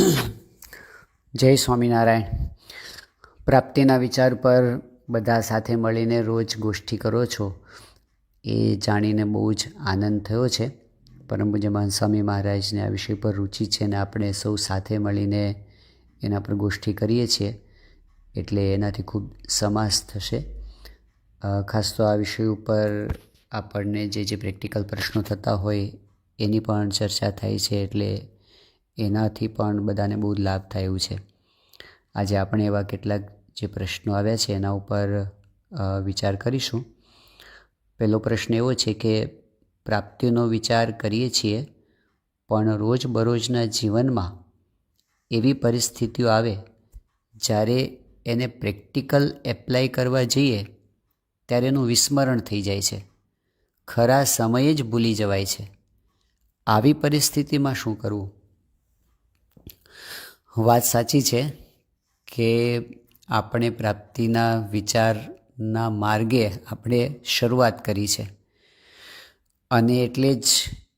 જય સ્વામિનારાયણ. પ્રાપ્તિના વિચાર પર બધા સાથે મળીને રોજ ગોષ્ઠી કરો છો એ જાણીને બહુ જ આનંદ થયો છે. પરમ પૂજ્ય સ્વામી મહારાજને આ વિષય પર રુચિ છે ને આપણે સૌ સાથે મળીને એના પર ગોષ્ઠી કરીએ છીએ એટલે એનાથી ખૂબ સમાસ થશે. ખાસ તો આ વિષય ઉપર આપણને જે જે પ્રેક્ટિકલ પ્રશ્નો થતા હોય એની પણ ચર્ચા થાય છે એટલે એનાથી પણ બધાને બહુ લાભ થાય એવું છે. આજે આપણે એવા કેટલાક જે પ્રશ્નો આવ્યા છે, એના ઉપર વિચાર કરીશું. પહેલો પ્રશ્ન એવો છે કે પ્રાપ્તિનો વિચાર કરીએ છીએ, પણ રોજબરોજના જીવનમાં એવી પરિસ્થિતિઓ આવે, જ્યારે એને પ્રેક્ટિકલ એપ્લાય કરવા જઈએ, ત્યારે એનું વિસ્મરણ થઈ જાય છે. ખરા સમયે જ ભૂલી જવાય છે. આવી પરિસ્થિતિમાં શું કરવું? વાત સાચી છે કે આપણે પ્રાપ્તિના વિચારના માર્ગે આપણે શરૂઆત કરી છે. અને એટલે જ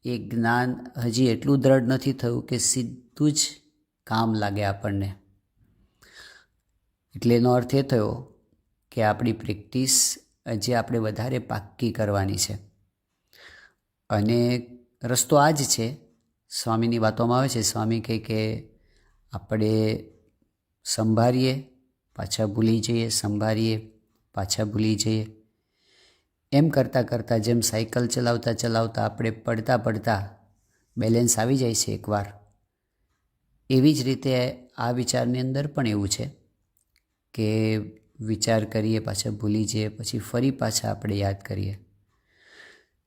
એ જ્ઞાન હજી એટલું દ્રઢ નથી થયું કે સીધું જ કામ લાગે આપણને. એટલે એનો અર્થ એ થયો કે આપણી પ્રેક્ટિસ હજી આપણે વધારે પાક્કી કરવાની છે. અને રસ્તો આ જ છે. સ્વામીની વાતોમાં આવે છે, સ્વામી કહે કે આપણે સંભાળીએ, પાછા ભૂલી જઈએ, સંભાળીએ, પાછા ભૂલી જઈએ. એમ કરતાં કરતાં જેમ સાયકલ ચલાવતા ચલાવતા આપણે પડતા પડતા બેલેન્સ આવી જાય છે એકવાર. એવી જ રીતે આ વિચારની અંદર પણ એવું છે કે વિચાર કરીએ, પાછા ભૂલી જઈએ, પછી ફરી પાછા આપણે યાદ કરીએ.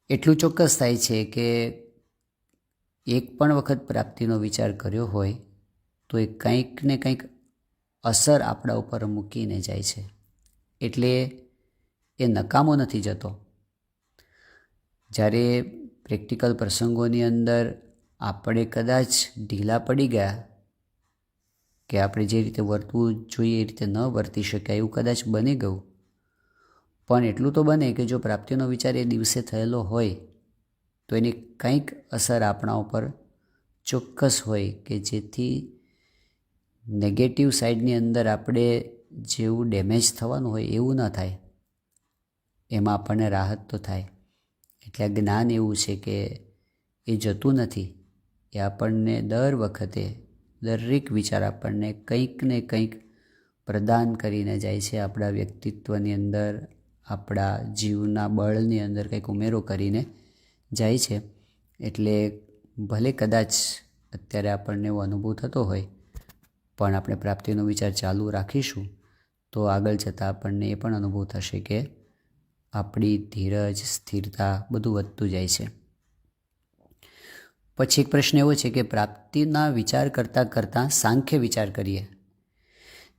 એટલું ચોક્કસ થાય છે કે એક પણ વખત પ્રાપ્તિનો વિચાર કર્યો હોય તો એ કંઈક ને કંઈક અસર આપણા ઉપર મૂકીને જાય છે. એટલે એ નકામો નથી જતો. જ્યારે પ્રેક્ટિકલ પ્રસંગોની અંદર આપણે કદાચ ઢીલા પડી ગયા કે આપણે જે રીતે વર્તવું જોઈએ એ રીતે ન વર્તી શક્યા એવું કદાચ બની ગયું. પણ એટલું તો બને કે જો પ્રાપ્તિનો વિચાર એ દિવસે થયેલો હોય, તો એની કંઈક અસર આપણા ઉપર ચોક્કસ હોય કે જેથી નેગેટિવ સાઈડની અંદર આપણે જેવું ડેમેજ થવાનું હોય એવું ન થાય. એમાં આપણને રાહત તો થાય. એટલે જ્ઞાન એવું છે કે એ જતું નથી. એ આપણને દર વખતે દરેક વિચાર આપણને કંઈક ને કંઈક પ્રદાન કરીને જાય છે આપણા વ્યક્તિત્વની અંદર, આપણા જીવના બળની અંદર કંઈક ઉમેરો કરીને જાય છે. એટલે ભલે કદાચ અત્યારે આપણને એવો અનુભવ થતો હોય પણ આપણે પ્રાપ્તિનો વિચાર ચાલુ રાખીશું, તો આગળ જતાં આપણને એ પણ અનુભવ થશે કે આપણી ધીરજ, સ્થિરતા બધું વધતું જાય છે. પછી એક પ્રશ્ન એવો છે કે પ્રાપ્તિના વિચાર કરતાં કરતાં સાંખ્ય વિચાર કરીએ.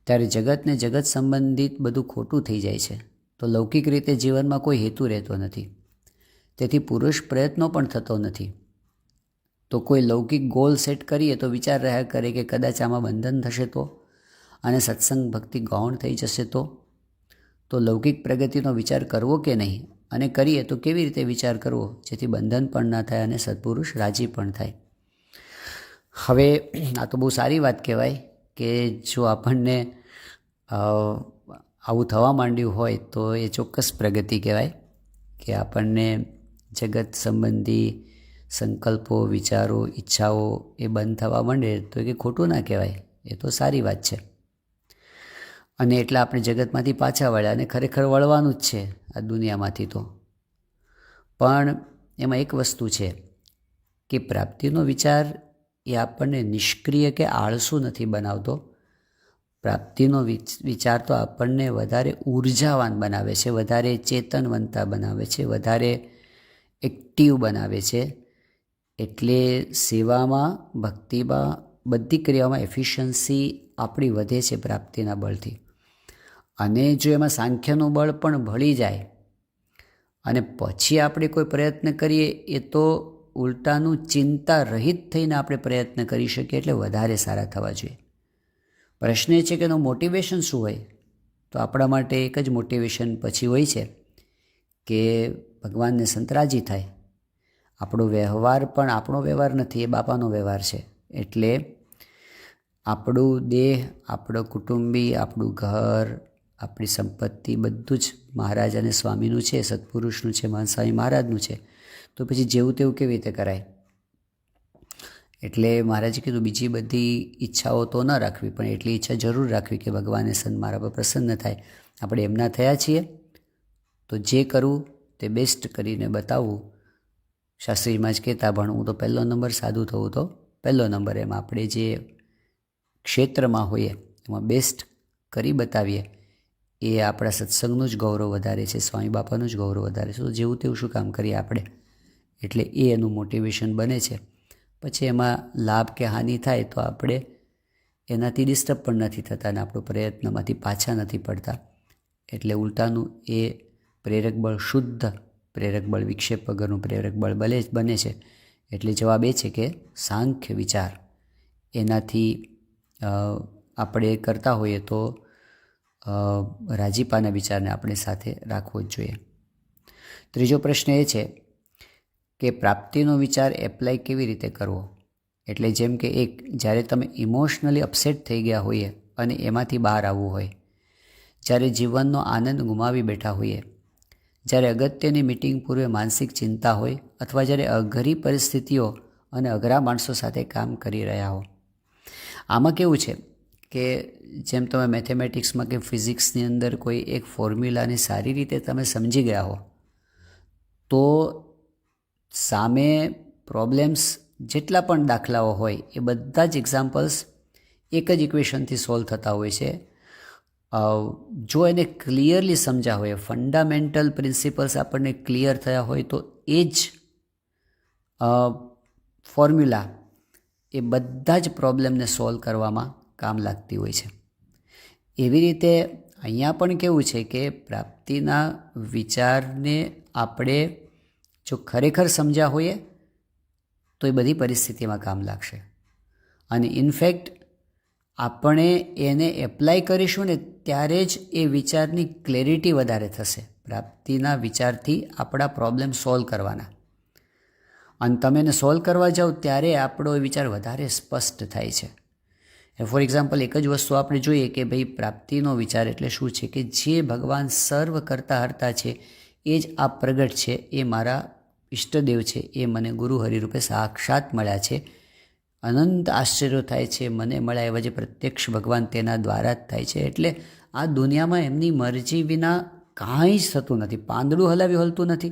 ત્યારે જગતને જગત સંબંધિત બધું ખોટું થઈ જાય છે, તો લૌકિક રીતે જીવનમાં કોઈ હેતુ રહેતો નથી. તેથી પુરુષ પ્રયત્નો પણ થતો નથી. તો કોઈ લૌકિક ગોલ સેટ કરીએ તો વિચાર રહ્યા કરે કે કદાચ આમાં બંધન થશે તો? અને સત્સંગ ભક્તિ ગૌણ થઈ જશે તો? તો લૌકિક પ્રગતિનો વિચાર કરવો કે નહીં? અને કરીએ તો કેવી રીતે વિચાર કરવો? જેથી બંધન પણ ના થાય અને સત્પુરુષ રાજી પણ થાય. હવે, આ તો બહુ સારી વાત કહેવાય કે જો આપણને આવું થવા માંડ્યું હોય તો એ ચોક્કસ પ્રગતિ કહેવાય. કે આપણને જગત સંબંધી સંકલ્પો, વિચારો, ઈચ્છાઓ એ બંધ થવા માંડે તો એ ખોટું ના કહેવાય. એ તો સારી વાત છે. અને એટલે આપણે જગતમાંથી પાછા વળ્યા અને ખરેખર વળવાનું જ છે આ દુનિયામાંથી તો. પણ એમાં એક વસ્તુ છે કે પ્રાપ્તિનો વિચાર એ આપણને નિષ્ક્રિય કે આળસુ નથી બનાવતો. પ્રાપ્તિનો વિચાર તો આપણને વધારે ઉર્જાવાન બનાવે છે, વધારે ચેતનવંતા બનાવે છે, વધારે એક્ટિવ બનાવે છે. એટલે સેવામાં, ભક્તિમાં, બધી ક્રિયાઓમાં એફિશિયન્સી આપણી વધે છે પ્રાપ્તિના બળથી. અને જો એમાં સાંખ્યનું બળ પણ ભળી જાય, અને પછી આપણે કોઈ પ્રયત્ન કરીએ, એ તો ઉલટાનું ચિંતા રહિત થઈને આપણે પ્રયત્ન કરી શકીએ એટલે વધારે સારા થવા જોઈએ. પ્રશ્ન એ છે કે એનું મોટિવેશન શું હોય? તો આપણા માટે એક જ મોટિવેશન પછી હોય છે કે ભગવાનને સંતરાજી થાય. આપણો વ્યવહાર પણ આપણો વ્યવહાર નથી, એ બાપાનો વ્યવહાર છે. એટલે આપણું દેહ, આપણો કુટુંબી, આપણું ઘર, આપણી સંપત્તિ બધું જ મહારાજ અને સ્વામીનું છે, સત્પુરુષનું છે, મહાન મહારાજનું છે. તો પછી જેવું તેવું કેવી રીતે કરાય? એટલે મહારાજે કીધું બીજી બધી ઈચ્છાઓ તો ન રાખવી, પણ એટલી ઈચ્છા જરૂર રાખવી કે ભગવાને સંત મારા પર પ્રસન્ન થાય. આપણે એમના થયા છીએ. તો જે કરવું તે બેસ્ટ કરીને બતાવવું શાસ્ત્રીમાં જ કહેતા ભણવું તો પહેલો નંબર સાદું થવું તો પહેલો નંબર એમ આપણે જે ક્ષેત્રમાં હોઈએ, એમાં બેસ્ટ કરી બતાવીએ, એ આપણા સત્સંગનું જ ગૌરવ વધારે છે, સ્વામી બાપાનું જ ગૌરવ વધારે છે. તો જેવું તેવું શું કામ કરીએ આપણે? એટલે એ એનું મોટિવેશન બને છે. પછી એમાં લાભ કે હાનિ થાય તો આપણે એનાથી ડિસ્ટર્બ પણ નથી થતા અને આપણો પ્રયત્નમાંથી પાછા નથી પડતા. એટલે ઉલટાનું એ પ્રેરક બળ શુદ્ધ પ્રેરક બળ, વિક્ષેપ વગરનું પ્રેરક બળ બને બને છે. એટલે જવાબ એ છે કે સાંખ્ય વિચાર. એનાથી આપણે કરતા હોઈએ તો રાજીપાના વિચારને આપણે સાથે રાખવો જ જોઈએ. ત્રીજો પ્રશ્ન એ છે કે પ્રાપ્તિનો વિચાર એપ્લાય કેવી રીતે કરવો? એટલે જેમ કે એક, જ્યારે તમે ઇમોશનલી અપસેટ થઈ ગયા હોઈએ અને એમાંથી બહાર આવવું હોય, જ્યારે જીવનનો આનંદ ગુમાવી બેઠા હોઈએ જ્યારે અગત્યની મિટિંગ પૂર્વે માનસિક ચિંતા હોય અથવા જ્યારે અઘરી પરિસ્થિતિઓ અને અઘરા માણસો સાથે કામ કરી રહ્યા હો. આમાં કેવું છે કે જેમ તમે મેથેમેટિક્સમાં કે ફિઝિક્સની અંદર કોઈ એક ફોર્મ્યુલાને સારી રીતે તમે સમજી ગયા હો, તો સામે પ્રોબ્લેમ્સ જેટલા પણ દાખલાઓ હોય એ બધા જ એક્ઝામ્પલ્સ એક જ ઇક્વેશનથી સોલ્વ થતા હોય છે જો એને ક્લિયરલી સમજ્યા હોય ફંડામેન્ટલ પ્રિન્સિપલ્સ આપણને ક્લિયર થયા હોય, તો એ જ ફોર્મ્યુલા એ બધા જ પ્રોબ્લેમને સોલ્વ કરવામાં કામ લાગતી હોય છે. એવી રીતે અહીંયા પણ કેવું છે કે પ્રાપ્તિના વિચારને આપણે જો ખરેખર સમજ્યા હોઈએ, તો એ બધી પરિસ્થિતિમાં કામ લાગશે. અને ઇનફેક્ટ આપણે એને એપ્લાય કરીશું ને ત્યારે જ એ વિચારની ક્લેરિટી વધારે થશે. પ્રાપ્તિના વિચારથી આપણા પ્રોબ્લેમ સોલ્વ કરવાના. અને તમે એને સોલ્વ કરવા જાઓ ત્યારે આપણો એ વિચાર વધારે સ્પષ્ટ થાય છે. ફોર એક્ઝામ્પલ એક જ વસ્તુ આપણે જોઈએ કે ભાઈ પ્રાપ્તિનો વિચાર એટલે શું છે કે જે ભગવાન સર્વ કરતા હરતા છે, એ જ આ પ્રગટ છે, એ મારા ઈષ્ટદેવ છે, એ મને ગુરુ હરિરૂપે સાક્ષાત મળ્યા છે. અનંત આશ્ચર્યો થાય છે, મને મળ્યા એવા જે પ્રત્યક્ષ ભગવાન તેના દ્વારા જ થાય છે. એટલે આ દુનિયામાં એમની મરજી વિના કાંઈ જ થતું નથી. પાંદડું હલાવી હલતું નથી.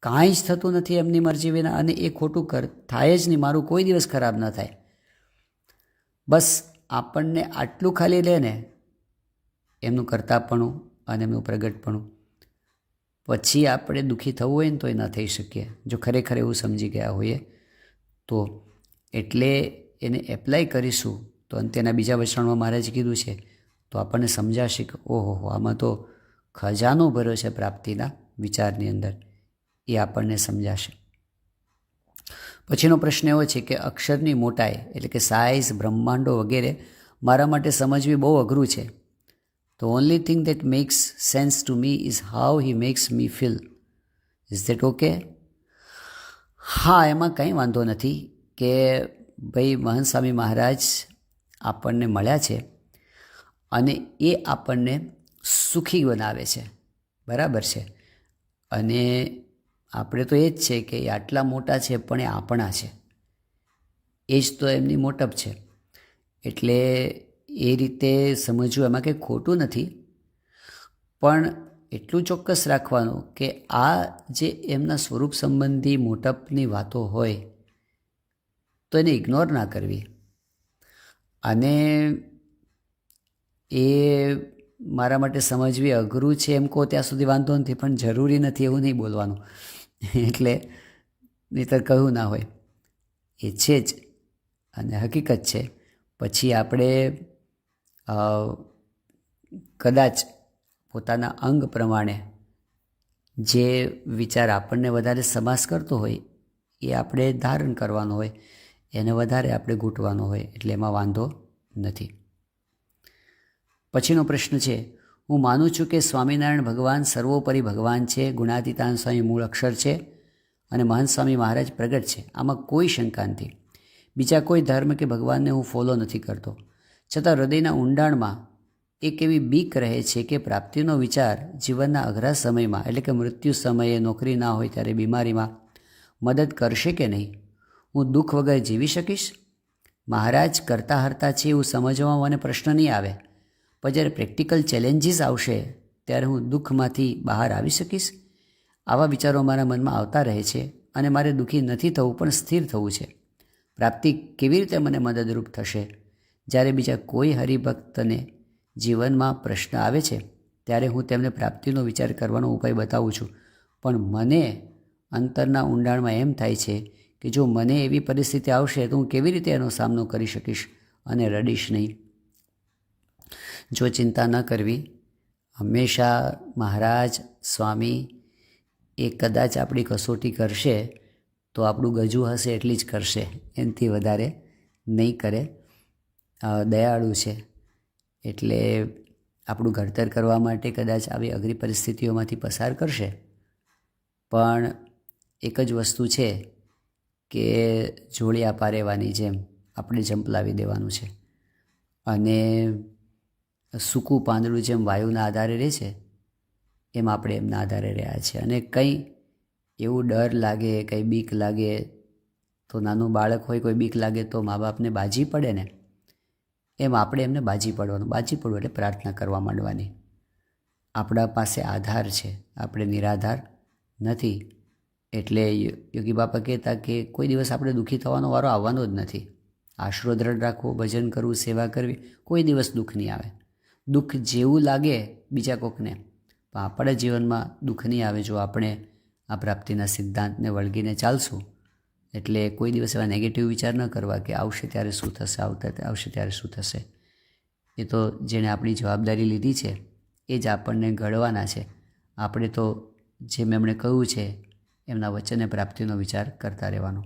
કાંઈ જ થતું નથી એમની મરજી વિના અને એ ખોટું કર, થાય જ નહીં. મારું કોઈ દિવસ ખરાબ ન થાય. બસ આપણને આટલું ખાલી લે ને, એમનું કરતાપણું અને એમનું પ્રગટપણું. પછી આપણે દુઃખી થવું હોય ને તો એ ન થઈ શકીએ. જો ખરેખર એવું સમજી ગયા હોઈએ તો. એટલે એને એપ્લાય કરીશું. તો અંતેના બીજા વચણમાં મહારાજે કીધું છે તો આપણને સમજાશે કે, ઓહો આમાં તો ખજાનો ભર્યો છે પ્રાપ્તિના વિચારની અંદર. એ આપણને સમજાશે. પછીનો પ્રશ્ન એવો છે કે અક્ષરની મોટાઈ, એટલે કે સાઇઝ બ્રહ્માંડો વગેરે મારા માટે સમજવી બહુ અઘરું છે. તો only thing that makes sense to me is how he makes me feel is that okay હા, એમાં કંઈ વાંધો નથી કે, ભાઈ મહંત સ્વામી મહારાજ, આપણને મળ્યા છે. અને એ આપણને સુખી બનાવે છે. બરાબર છે? અને આપણે તો એ જ છે કે એ આટલા મોટા છે પણ એ આપણા છે. એ જ તો એમની મોટપ છે. એટલે એ રીતે સમજવું એમાં કંઈ ખોટું નથી. પણ એટલું ચોક્કસ રાખવાનું કે આ જે એમના સ્વરૂપ સંબંધી મોટપની વાતો હોય, તો એને ઇગ્નોર ના કરવી. અને એ મારા માટે સમજવી અઘરું છે એમ કહો ત્યાં સુધી વાંધો નથી, પણ જરૂરી નથી એવું નહીં બોલવાનું. એટલે નહીતર કહ્યું ના હોય. એ છે જ. અને હકીકત છે. પછી આપણે કદાચ પોતાના અંગ પ્રમાણે જે વિચાર આપણને વધારે સમાસ કરતો હોય, એ આપણે ધારણ કરવાનો હોય, એને વધારે આપણે ઘૂંટવાનો હોય, એટલે એમાં વાંધો નથી. પછીનો પ્રશ્ન છે, હું માનું છું કે સ્વામિનારાયણ ભગવાન સર્વોપરી ભગવાન છે, ગુણાતીતાન સ્વામી મૂળ અક્ષર છે અને મહંત સ્વામી મહારાજ પ્રગટ છે. આમાં કોઈ શંકા નથી. બીજા કોઈ ધર્મ કે ભગવાનને હું ફોલો નથી કરતો. છતાં હૃદયના ઊંડાણમાં એક એવી બીક રહે છે કે પ્રાપ્તિનો વિચાર જીવનના અઘરા સમયમાં, એટલે કે મૃત્યુ સમયે નોકરી ના હોય ત્યારે બીમારીમાં મદદ કરશે કે નહીં? હું દુઃખ વગર જીવી શકીશ? મહારાજ કરતા હરતા છે એવું સમજવામાં મને પ્રશ્ન નહીં આવે. પણ જ્યારે પ્રેક્ટિકલ ચેલેન્જીસ આવશે, ત્યારે હું દુઃખમાંથી બહાર આવી શકીશ? આવા વિચારો મારા મનમાં આવતા રહે છે અને મારે દુઃખી નથી થવું, પણ સ્થિર થવું છે. પ્રાપ્તિ કેવી રીતે મને મદદરૂપ થશે? જ્યારે બીજા કોઈ હરિભક્તને જીવનમાં પ્રશ્ન આવે છે, ત્યારે હું તેમને પ્રાપ્તિનો વિચાર કરવાનો ઉપાય બતાવું છું. પણ મને અંતરના ઊંડાણમાં એમ થાય છે કે જો મને એવી પરિસ્થિતિ આવશે, તો હું કેવી રીતે એનો સામનો કરી શકીશ અને રડીશ નહીં? જો ચિંતા ન કરવી, હંમેશા મહારાજ, સ્વામી એ કદાચ આપણી કસોટી કરશે, તો આપણું ગજુ હશે એટલી જ કરશે. એનાથી વધારે નહીં કરે. દયાળુ છે. એટલે આપણું ઘડતર કરવા માટે કદાચ આવી અઘરી પરિસ્થિતિઓમાંથી પસાર કરશે. પણ એક જ વસ્તુ છે કે જોડિયા પારેવાની જેમ આપણે જંપલાવી દેવાનું છે. અને સૂકું પાંદડું જેમ વાયુના આધારે રહે છે, એમ આપણે એમના આધારે રહ્યા છીએ. અને કંઈ એવું ડર લાગે, કંઈ બીક લાગે, તો નાનું બાળક હોય, કોઈ બીક લાગે તો મા બાપને બાજી પડે ને, એમ આપણે એમને બાજી પડવાનું, બાજી પડવું એટલે પ્રાર્થના કરવા માંડવાની. આપણા પાસે આધાર છે, આપણે નિરાધાર નથી. એટલે યોગી બાપા કહેતા કે કોઈ દિવસ આપણે દુઃખી થવાનો વારો આવવાનો જ નથી. આશરો દ્રઢ રાખવો, ભજન કરવું, સેવા કરવી, કોઈ દિવસ દુઃખ નહીં આવે. દુઃખ જેવું લાગે બીજા કોકને. પણ આપણા જીવનમાં દુઃખ નહીં આવે જો આપણે આ પ્રાપ્તિના સિદ્ધાંતને વળગીને ચાલશું. એટલે કોઈ દિવસ એવા નેગેટિવ વિચાર ન કરવા કે આવશે ત્યારે શું થશે, આવતા આવશે ત્યારે શું થશે. એ તો જેણે આપણી જવાબદારી લીધી છે, એ જ આપણને ઘડવાના છે. આપણે તો જેમ એમણે કહ્યું છે, એમના વચને પ્રાપ્તિનો વિચાર કરતા રહેવાનો.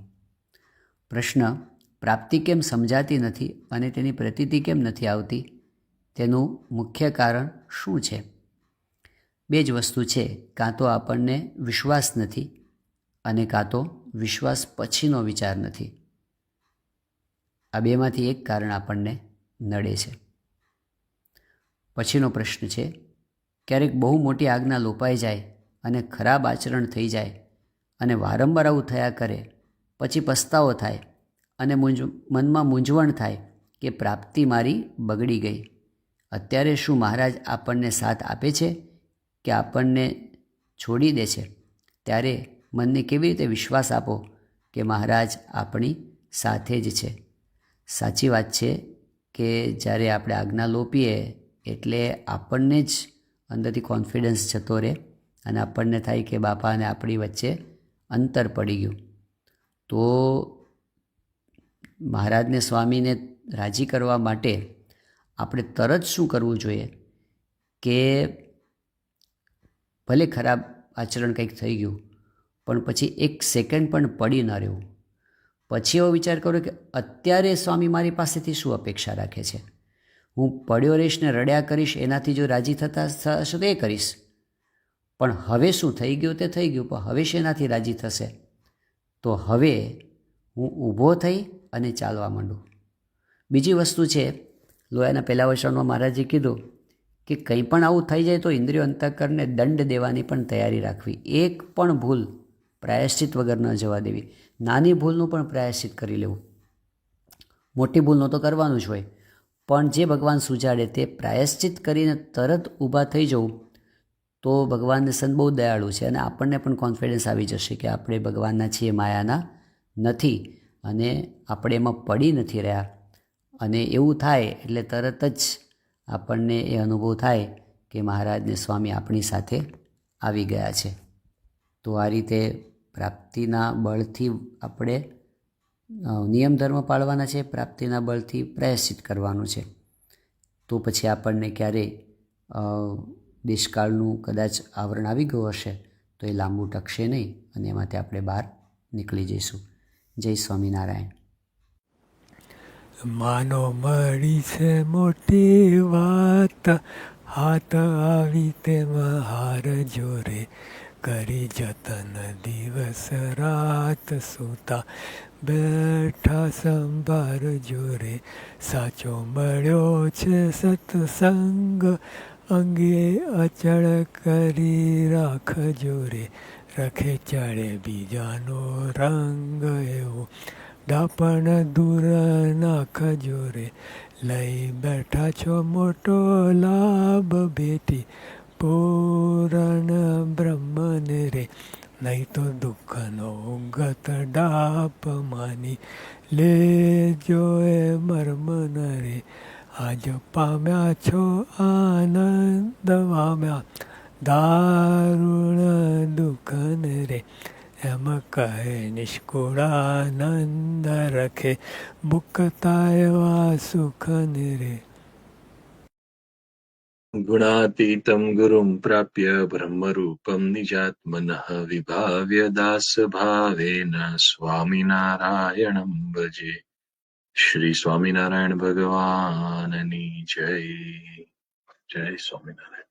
પ્રશ્ન, પ્રાપ્તિ કેમ સમજાતી નથી અને તેની પ્રતીતિ કેમ નથી આવતી? તેનું મુખ્ય કારણ શું છે? બે જ વસ્તુ છે, કાં તો આપણને વિશ્વાસ નથી અને કાં તો વિશ્વાસ પછીનો વિચાર નથી. આ બેમાંથી એક કારણ આપણને નડે છે. પછીનો પ્રશ્ન છે, ક્યારેક બહુ મોટી આજ્ઞા લોપાઈ જાય અને ખરાબ આચરણ થઈ જાય અને વારંવાર આવું થયા કરે, પછી પસ્તાવો થાય અને મૂંઝ મનમાં મૂંઝવણ થાય કે પ્રાપ્તિ મારી બગડી ગઈ. અત્યારે શું મહારાજ આપણને સાથ આપે છે કે આપણને છોડી દે છે? ત્યારે મનને કેવી રીતે વિશ્વાસ આપો કે મહારાજ આપણી સાથે જ છે? સાચી વાત છે કે જ્યારે આપણે આજ્ઞા લોપીએ એટલે આપણને જ અંદરથી કોન્ફિડન્સ જતો રહે અને આપણને થાય કે બાપા અને આપણી વચ્ચે અંતર પડી ગયું. તો મહારાજને સ્વામીને રાજી કરવા માટે આપણે તરત શું કરવું જોઈએ? કે ભલે ખરાબ આચરણ કંઈક થઈ ગયું, પણ પછી એક સેકન્ડ પણ પડી ન રહેવું પછી એવો વિચાર કરો કે અત્યારે સ્વામી મારી પાસેથી શું અપેક્ષા રાખે છે? હું પડ્યો રહીશ ને રડ્યા કરીશ, એનાથી જો રાજી થતા થશે તો એ કરીશ. પણ હવે શું થઈ ગયું તે થઈ ગયું, પણ હવે શેનાથી રાજી થશે? તો હવે હું ઊભો થઈ અને ચાલવા માંડું. બીજી વસ્તુ છે લોયાના પહેલા વચનમાં મહારાજે કીધું કે કંઈ પણ આવું થઈ જાય તો ઇન્દ્રિયો અંતકરને દંડ દેવાની પણ તૈયારી રાખવી. એક પણ ભૂલ પ્રાયશ્ચિત વગર ન જવા દેવી. નાની ભૂલનું પણ પ્રાયશ્ચિત કરી લેવું. મોટી ભૂલનું તો કરવાનું જ હોય. પણ જે ભગવાન સુજાડે તે પ્રાયશ્ચિત કરીને તરત ઊભા થઈ જવું તો ભગવાનને સંત બહુ દયાળુ છે અને આપણને પણ કોન્ફિડન્સ આવી જશે કે આપણે ભગવાનના છીએ, માયાના નથી અને આપણે એમાં પડી નથી રહ્યા. અને એવું થાય એટલે તરત જ આપણને એ અનુભવ થાય કે મહારાજને સ્વામી આપણી સાથે આવી ગયા છે. તો આ રીતે પ્રાપ્તિના બળથી આપણે નિયમ ધર્મ પાળવાના છે, પ્રાપ્તિના બળથી પ્રયાસિત કરવાનું છે. તો પછી આપણને ક્યારેય દેશકાળનું કદાચ આવરણ આવી ગયું હશે તો એ લાંબુ ટકશે નહીં અને એમાંથી આપણે બહાર નીકળી જઈશું. જય સ્વામિનારાયણ. માનો મળી છે મોટી વાત. હાથ આવી તેમાં હાર જોરે. કરી જતન દિવસ રાત સૂતા. બેઠા સંભાર જોરે. સાચો મળ્યો છે સત્સંગ. અંગે અચળ કરી રાખ જોરે. રખે ચડે બીજાનો રંગ એવો. ડાપણ દૂર નાખજો રે. લઈ બેઠા છો મોટો લાભ બેટી પૂરણ બ્રહ્મને રે. નહીં તો દુઃખનો ગત ડાપ માની લેજો એ મર્મન રે. આજ પામ્યા છો આનંદ પામ્યા. દારૂણ દુઃખન રે. એમ કહે નિષ્કુળાનંદ રખે મુક્તા એવા સુખન રે ગુણાતીતમ ગુરુમ પ્રાપ્ય બ્રહ્મરૂપમ નિજાત્મન વિભાવ્ય દાસ ભાવેન સ્વામિનારાયણમ ભજે. શ્રી સ્વામિનારાયણ ભગવાનની જય. જય સ્વામિનારાયણ.